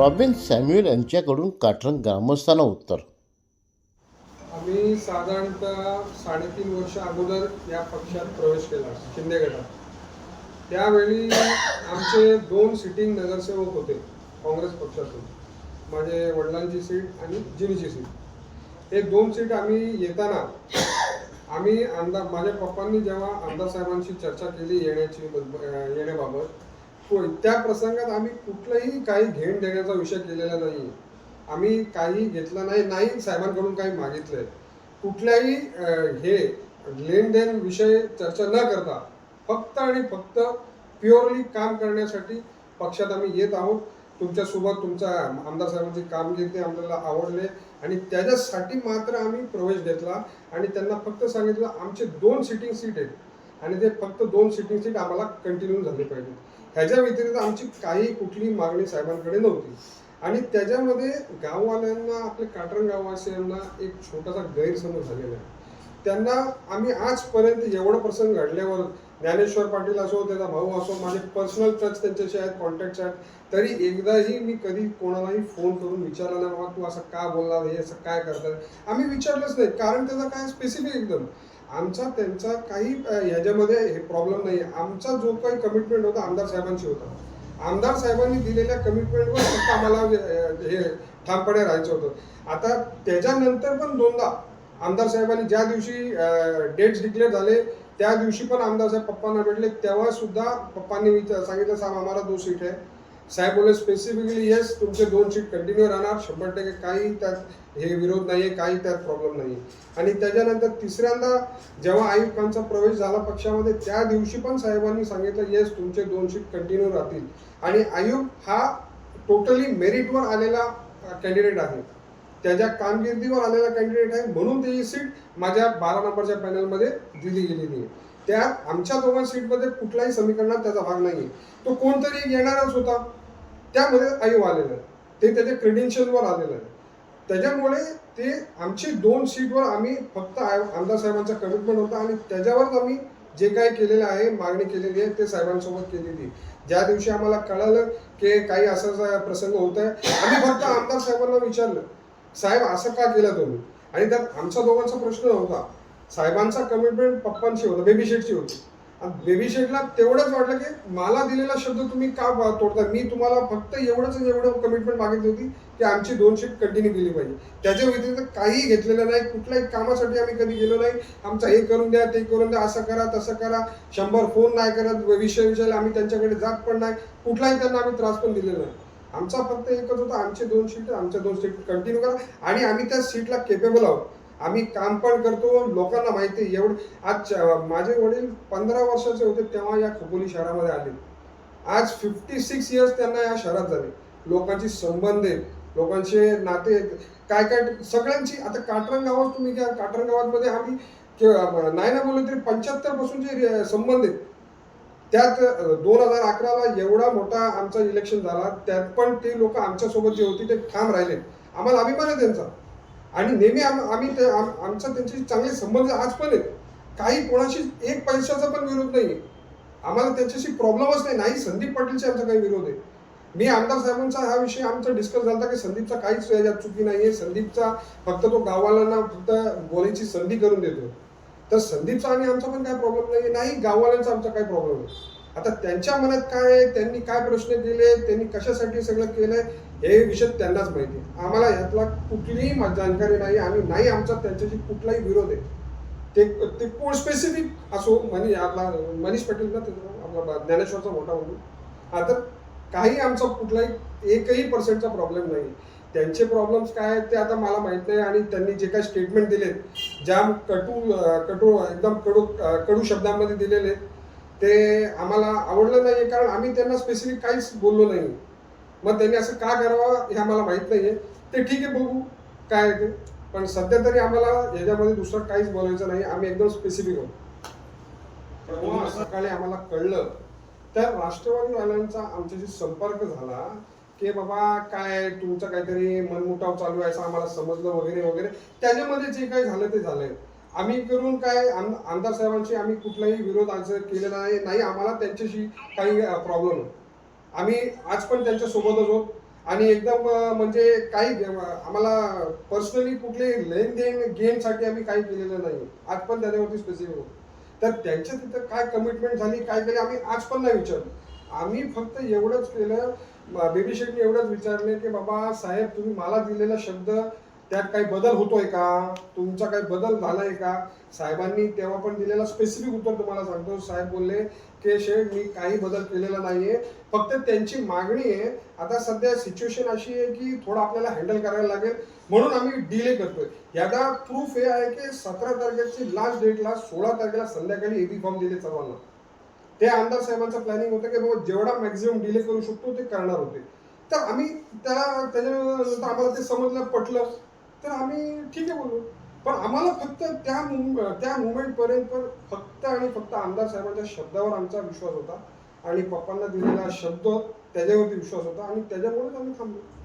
Robin Samuel यांच्याकडून काटरंग ग्रामस्थांना उत्तर. आम्ही साधारणतः साडेतीन वर्ष अगोदर या पक्षात प्रवेश केला शिंदे गटात. त्यावेळी आमचे दोन सिटिंग नगरसेवक होते काँग्रेस पक्षातून. माझे वडिलांची सीट आणि जिनीची सीट हे दोन सीट आम्ही येताना आम्ही आमदार माझ्या पप्पांनी जेव्हा आमदार साहेबांशी चर्चा केली येण्याची येण्याबाबत होय त्या प्रसंगात आम्ही कुठलंही काही घेण देण्याचा विषय केलेला नाही आम्ही काही घेतलं नाही नाही साहेबांकडून काही मागितलंय. कुठल्याही हे लेनदेन विषय चर्चा न करता फक्त आणि फक्त प्युअरली काम करण्यासाठी पक्षात आम्ही येत आहोत. तुमच्यासोबत तुमच्या आमदार साहेबांची कामगिरी ते आम्हाला आवडले आणि त्याच्यासाठी मात्र आम्ही प्रवेश घेतला आणि त्यांना फक्त सांगितलं आमचे दोन सिटिंग सीट आहेत. आणि ते फक्त दोन सिटिंग सीट आम्हाला कंटिन्यू झाले पाहिजे. ह्याच्या व्यतिरिक्त आमची काही कुठली मागणी साहेबांकडे नव्हती. आणि त्याच्यामध्ये गाववाल्यांना आपल्या काटरण गाववासियांना एक छोटासा गैरसमज झालेला आहे. त्यांना आम्ही आजपर्यंत एवढं प्रसंग घडल्यावर ज्ञानेश्वर पाटील असो त्याचा भाऊ असो माझे पर्सनल टच त्यांच्याशी आहेत कॉन्टॅक्ट आहेत तरी एकदाही मी कधी कोणालाही फोन करून विचारला नाही बाबा तू असं का बोलला हे असं काय करतात आम्ही विचारलंच नाही कारण त्याचा काय स्पेसिफिक एकदम? आमचा त्यांचा काही ह्याच्यामध्ये हे प्रॉब्लेम नाही आमचा जो काही कमिटमेंट होता आमदार साहेबांशी होता. आमदार साहेबांनी दिलेल्या कमिटमेंटवर आम्हाला हे ठामपणे राहायचं होतं. आता त्याच्यानंतर पण दोनदा आमदार साहेबांनी ज्या दिवशी डेट्स डिक्लेअर झाले त्या दिवशी पण आमदार साहेब पप्पांना भेटले. तेव्हा सुद्धा पप्पांनी विचार सांगितलं साहेब आम्हाला दोन सीट आहे. साहेब बोलले स्पेसिफिकली येस तुमचे दोन सीट कंटिन्यू राहणार. शंभर टक्के काही त्यात हे विरोध नाही आहे काही त्यात प्रॉब्लेम नाही आणि त्याच्यानंतर तिसऱ्यांदा जेव्हा आयुक्तांचा प्रवेश झाला पक्षामध्ये त्या दिवशी पण साहेबांनी सांगितलं येस तुमचे दोन सीट कंटिन्यू राहतील. आणि आयुक्त हा टोटली मेरिटवर आलेला कॅन्डिडेट आहे. त्याच्या कामगिरीवर आलेला कॅन्डिडेट आहे म्हणून त्याची सीट माझ्या बारा नंबरच्या पॅनलमध्ये दिली गेलेली आहे. त्यात आमच्या दोघां सीटमध्ये कुठल्याही समीकरणात त्याचा भाग नाही तो कोणतरी येणारच होता. त्यामध्ये आयु आलेलं आहे. ते त्याच्या क्रेडेन्शियलवर आलेलं आहे. त्याच्यामुळे ते आमची दोन सीटवर आम्ही फक्त आमदार साहेबांचा कमिटमेंट होता आणि त्याच्यावरच आम्ही जे काही केलेलं आहे मागणी केलेली आहे ते साहेबांसोबत केलेली आहे. ज्या दिवशी आम्हाला कळालं की काही असा प्रसंग होत आहे आम्ही फक्त आमदार साहेबांना विचारलं. साहेब असं का केलं तुम्ही? आणि त्यात आमचा दोघांचा प्रश्न होता. साहेबांचा कमिटमेंट पप्पांशी होता बेबी शेटची होती. आणि बेबी शेटला तेवढंच वाटलं की मला दिलेला शब्द तुम्ही का तोडता? मी तुम्हाला फक्त एवढंच एवढं कमिटमेंट मागितली होती की आमची दोन शीट कंटिन्यू केली पाहिजे. त्याच्या व्यतिरिक्त काही घेतलेलं नाही. कुठल्याही कामासाठी आम्ही कधी गेलो नाही. आमचं हे करून द्या ते करून द्या असं करा तसं करा. शंभर फोन नाही करत विषय विषयाला आम्ही त्यांच्याकडे जात पण नाही. कुठलाही त्यांना आम्ही त्रास पण दिलेला नाही. आमचा फक्त एकच होता आमचे दोन सीट आमच्या दोन सीट कंटिन्यू करा. आणि आम्ही त्या सीटला केपेबल आहोत. आम्ही काम पण करतो लोकांना माहिती आहे. एवढं आज माझे वडील पंधरा वर्षाचे होते तेव्हा या खोपोली शहरामध्ये आले. आज फिफ्टी सिक्स इयर्स त्यांना या शहरात झाले. लोकांची संबंध आहेत लोकांचे नाते काय काय सगळ्यांची आता काटरंग गावात तुम्ही घ्या. काटरंग गावामध्ये आम्ही के- नाही ना बोललो तरी पंच्याहत्तरपासून जे संबंध आहेत. त्यात दोन हजार अकराला एवढा मोठा आमचा इलेक्शन झाला त्यात पण ते लोक आमच्यासोबत जे होते ते ठाम राहिले. आम्हाला अभिमान आहे त्यांचा. आणि नेहमी आम- आम्ही ते आम- आमचा त्यांचे चांगले संबंध आज पण आहेत. काही कोणाशी एक पैशाचा पण विरोध नाही आम्हाला त्यांच्याशी प्रॉब्लेमच नाही. नाही संदीप पाटीलशी आमचा काही विरोध आहे. मी आमदार साहेबांचा हा विषय आमचा डिस्कस झाला की संदीपचा काहीच याच्यात चुकी नाही आहे संदीपचा फक्त तो गाववाल्यांना फक्त बोलायची संधी करून देतो. तर संदीपचा आणि आमचा पण काय प्रॉब्लेम नाही नाही गाववाल्यांचा आमचा काय प्रॉब्लेम आहे? आता त्यांच्या मनात काय आहे? त्यांनी काय प्रश्न केले? त्यांनी कशासाठी सगळं केलंय? हे विषय त्यांनाच माहिती आहे. आम्हाला यातला कुठलीही जानकारी जाणकारी नाही आणि नाही आमचा त्यांच्याशी कुठलाही विरोध आहे. ते ते कोण स्पेसिफिक असो मनी आपला मनीष पाटील ना आपला ज्ञानेश्वरचा मोठा म्हणून आता काही आमचा कुठलाही एकही पर्सेंटचा प्रॉब्लेम नाही त्यांचे प्रॉब्लेम्स काय आहेत ते आता मला माहीत नाही आणि त्यांनी जे काही स्टेटमेंट दिलेत ज्या कटू कटू एकदम कडू कडू शब्दांमध्ये दिलेले ते आम्हाला आवडलं नाही कारण आम्ही त्यांना स्पेसिफिक काहीच बोललो नाही. मग त्यांनी असं का करावं हे आम्हाला माहीत नाही आहे ते ठीक आहे बघू काय आहे ते. पण सध्या तरी आम्हाला याच्यामध्ये दुसरं काहीच बोलायचं नाही. आम्ही एकदम स्पेसिफिक आहोत. सकाळी आम्हाला कळलं. तर राष्ट्रवादीवाल्यांचा आमच्याशी संपर्क झाला. की बाबा काय तुमचं काहीतरी मनमुटाव चालू आहे असं आम्हाला समजलं वगैरे वगैरे. त्याच्यामध्ये जे काही झालं ते झालंय. आम्ही करून काय आम- आमदार साहेबांशी आम्ही कुठलाही विरोध आज केलेला नाही नाही आम्हाला त्यांच्याशी काही प्रॉब्लेम आम्ही आज पण त्यांच्या सोबतच आहोत. आणि एकदम म्हणजे काही आम्हाला पर्सनली कुठले लेन देन गेमसाठी आम्ही काही केलेलं नाही. आज पण त्याच्यावरती स्पेसिफिक होतो. तर त्यांच्या तिथं काय कमिटमेंट झाली काय केली आम्ही आज पण नाही विचारलं. आम्ही फक्त एवढंच केलं बेबी शेटने एवढंच विचारले की बाबा साहेब तुम्ही मला दिलेला शब्द त्यात काही बदल होतोय का? तुमचा काही बदल झालाय का? साहेबांनी तेव्हा पण दिलेला स्पेसिफिक उत्तर तुम्हाला सांगतो. साहेब बोलले की शेठ मी काही बदल केलेला नाहीये. फक्त त्यांची मागणी आहे. आता सध्या सिच्युएशन अशी आहे की थोडं आपल्याला हँडल करायला लागेल. म्हणून आम्ही डिले करतोय. याचा प्रूफ हे आहे की सतरा तारखेची लास्ट डेटला सोळा तारखेला संध्याकाळी एबी फॉर्म दिले सर्वांना. ते आमदार साहेबांचं प्लॅनिंग होतं की बाबा जेवढा मॅक्झिमम डिले करू शकतो ते करणार होते. तर आम्ही त्याला त्याच्यानंतर आम्हाला ते समजलं पटलं. तर आम्ही ठीक आहे बोललो. पण आम्हाला फक्त त्या मुम- त्या मुवमेंटपर्यंत फक्त आणि फक्त आमदार साहेबांच्या शब्दावर आमचा विश्वास होता. आणि पप्पांना दिलेला शब्द त्याच्यावरती विश्वास होता. आणि त्याच्यामुळेच आम्ही थांबलो.